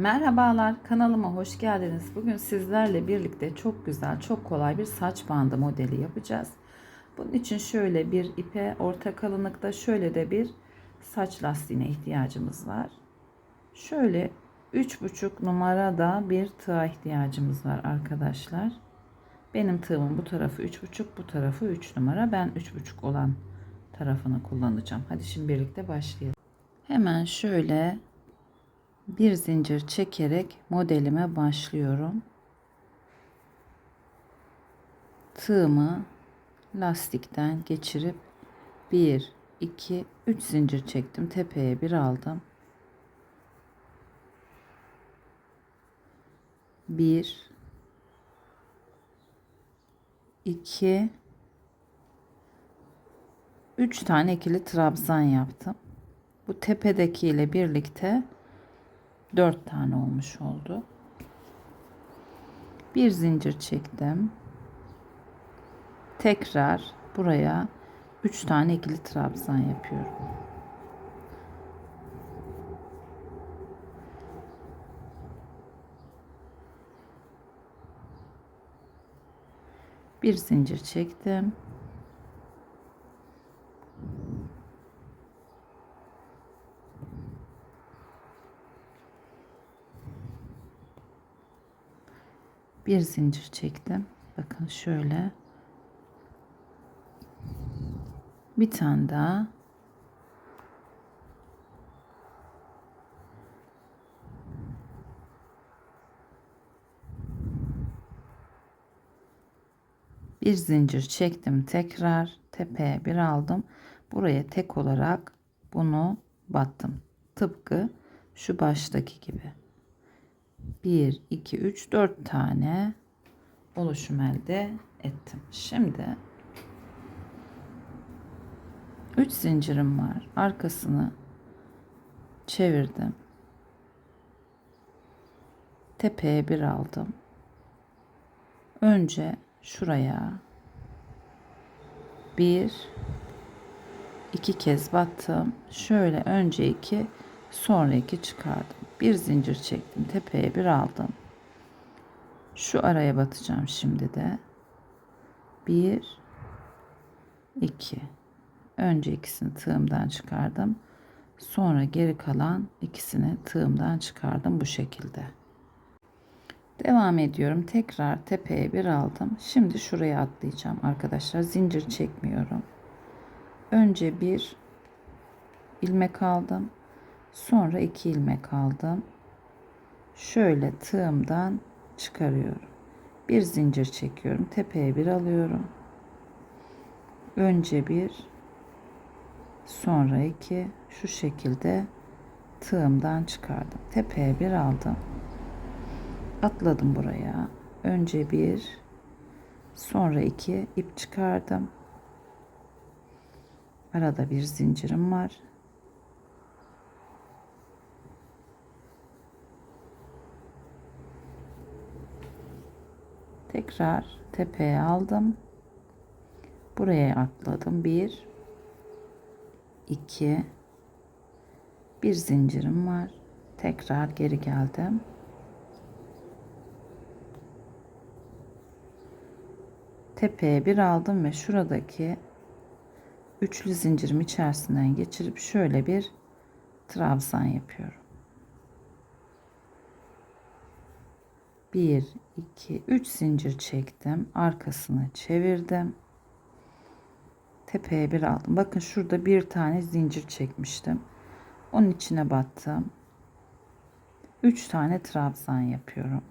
Merhabalar kanalıma hoş geldiniz. Bugün sizlerle birlikte çok güzel, çok kolay bir saç bandı modeli yapacağız. Bunun için şöyle bir ipe orta kalınlıkta şöyle de bir saç lastiğine ihtiyacımız var. Şöyle 3,5 numarada bir tığa ihtiyacımız var arkadaşlar. Benim tığımın bu tarafı 3,5 bu tarafı 3 numara. Ben 3,5 olan tarafını kullanacağım. Hadi şimdi birlikte başlayalım. Hemen şöyle bir zincir çekerek modelime başlıyorum. Tığımı lastikten geçirip 1 2 3 zincir çektim. Tepeye bir aldım. 1 2 3 tane ikili trabzan yaptım. Bu tepedeki ile birlikte 4 tane olmuş oldu. Bir zincir çektim. Tekrar buraya 3 tane ikili trabzan yapıyorum. Bir zincir çektim. Bir zincir çektim. Bakın şöyle. Bir tane daha. Bir zincir çektim tekrar tepeye bir aldım. Buraya tek olarak bunu battım. Tıpkı şu baştaki gibi. 1, 2, 3, 4 tane oluşum elde ettim. Şimdi 3 zincirim var. Arkasını çevirdim. Tepeye bir aldım. Önce şuraya bir iki kez battım. Şöyle önce iki sonra iki çıkardım bir zincir çektim tepeye bir aldım. Şu araya batacağım şimdi de. Bir iki. Önce ikisini tığımdan çıkardım. Sonra geri kalan ikisini tığımdan çıkardım bu şekilde. Devam ediyorum. Tekrar tepeye bir aldım. Şimdi şuraya atlayacağım arkadaşlar. Zincir çekmiyorum. Önce bir ilmek aldım Sonra iki ilmek aldım. Şöyle tığımdan çıkarıyorum. Bir zincir çekiyorum. Tepeye bir alıyorum. Önce bir, sonra iki. Şu şekilde tığımdan çıkardım. Tepeye bir aldım. Atladım buraya. Önce bir, sonra iki ip çıkardım. Arada bir zincirim var. Tekrar tepeye aldım. Buraya atladım. Bir, iki, bir zincirim var. Tekrar geri geldim. Tepeye bir aldım ve şuradaki üçlü zincirim içerisinden geçirip şöyle bir trabzan yapıyorum. 1 2 3 zincir çektim. Arkasını çevirdim. Tepeye bir aldım. Bakın şurada bir tane zincir çekmiştim. Onun içine battım. 3 tane trabzan yapıyorum.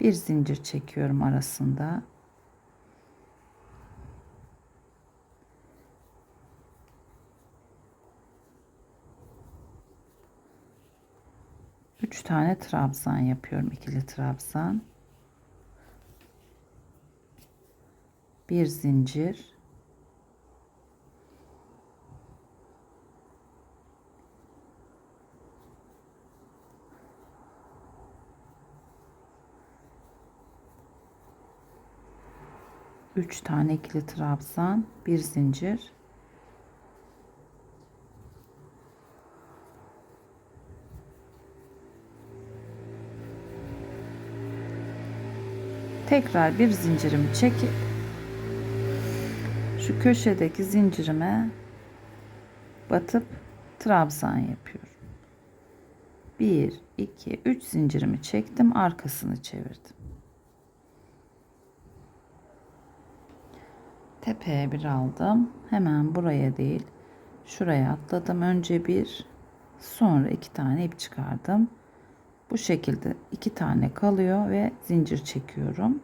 Bir zincir çekiyorum arasında 3 tane trabzan yapıyorum. ikili trabzan. Bir zincir. Üç tane ikili trabzan, bir zincir. Tekrar bir zincirimi çekip şu köşedeki zincirime batıp trabzan yapıyorum. 1 2 3 zincirimi çektim, arkasını çevirdim. Tepeye bir aldım. Hemen buraya değil, şuraya atladım. Önce bir, sonra iki tane ip çıkardım. Bu şekilde iki tane kalıyor ve zincir çekiyorum.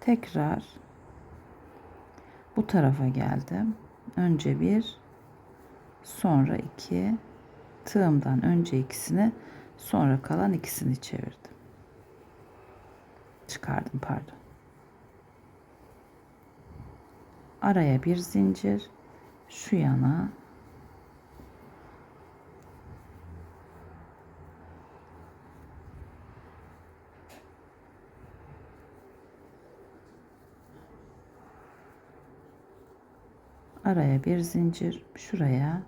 Tekrar bu tarafa geldim. Önce bir, sonra iki, tığımdan önce ikisini, sonra kalan ikisini çevirdim. Çıkardım pardon. Araya bir zincir, şu yana araya bir zincir şuraya.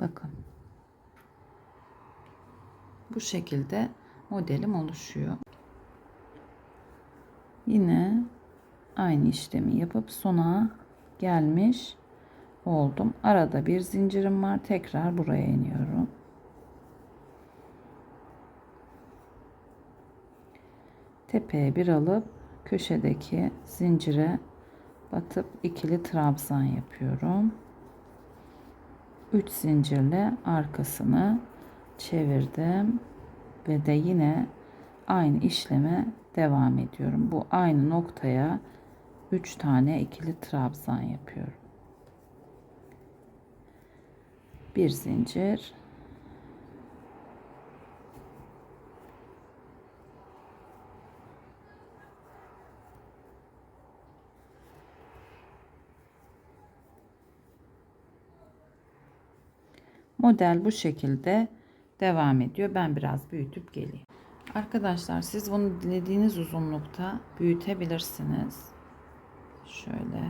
Bakın. Bu şekilde modelim oluşuyor. Yine aynı işlemi yapıp sona gelmiş oldum. Arada bir zincirim var. Tekrar buraya iniyorum tepeye bir alıp köşedeki zincire batıp ikili trabzan yapıyorum. 3 zincirle arkasını çevirdim ve de yine aynı işleme devam ediyorum. Bu aynı noktaya 3 tane ikili trabzan yapıyorum. Bir zincir Model bu şekilde devam ediyor. Ben biraz büyütüp geleyim. Arkadaşlar siz bunu dilediğiniz uzunlukta büyütebilirsiniz. Şöyle.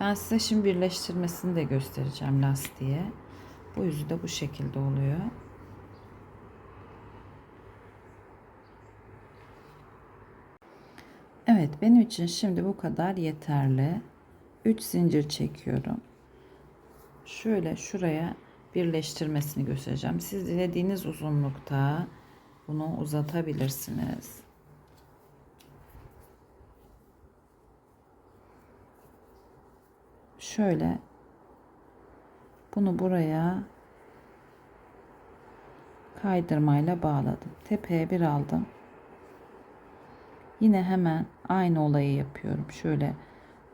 Ben size şimdi birleştirmesini de göstereceğim lastiğe. Bu yüzü de bu şekilde oluyor. Evet benim için şimdi bu kadar yeterli. 3 zincir çekiyorum. Şöyle şuraya birleştirmesini göstereceğim. Siz dilediğiniz uzunlukta bunu uzatabilirsiniz. Şöyle bunu buraya kaydırmayla bağladım. Tepeye bir aldım. Yine hemen aynı olayı yapıyorum. Şöyle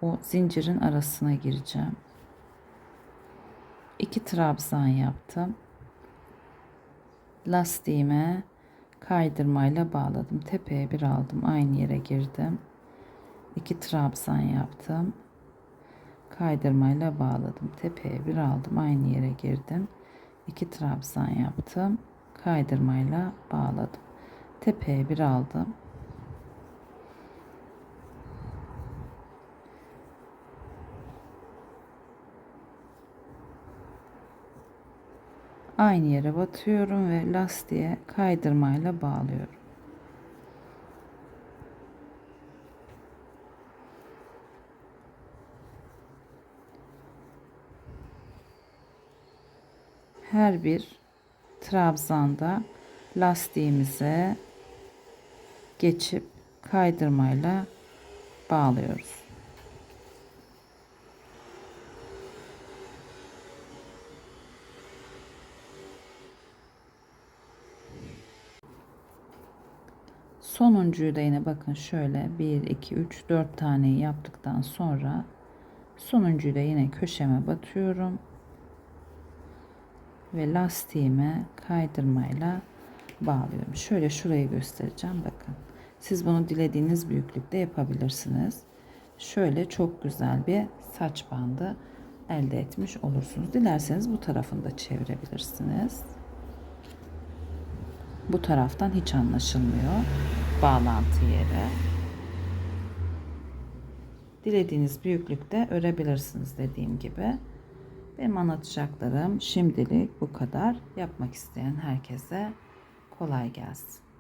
o zincirin arasına gireceğim. İki trabzan yaptım. Lastiğime kaydırmayla bağladım. Tepeye bir aldım. Aynı yere girdim. İki trabzan yaptım. Kaydırmayla bağladım. Tepeye bir aldım. Aynı yere girdim. İki trabzan yaptım. Kaydırmayla bağladım. Tepeye bir aldım. Aynı yere batıyorum ve lastiğe kaydırmayla bağlıyorum. Her bir trabzanda lastiğimize geçip kaydırmayla bağlıyoruz. Sonuncuyu da yine bakın şöyle 1, 2, 3, 4 tane yaptıktan sonra sonuncuyu da yine köşeme batıyorum. Ve lastiğime kaydırmayla bağlıyorum. Şöyle şurayı göstereceğim bakın. Siz bunu dilediğiniz büyüklükte yapabilirsiniz. Şöyle çok güzel bir saç bandı elde etmiş olursunuz. Dilerseniz bu tarafını da çevirebilirsiniz. Bu taraftan hiç anlaşılmıyor bağlantı yeri. dilediğiniz büyüklükte örebilirsiniz dediğim gibi. Benim anlatacaklarım şimdilik bu kadar. Yapmak isteyen herkese kolay gelsin.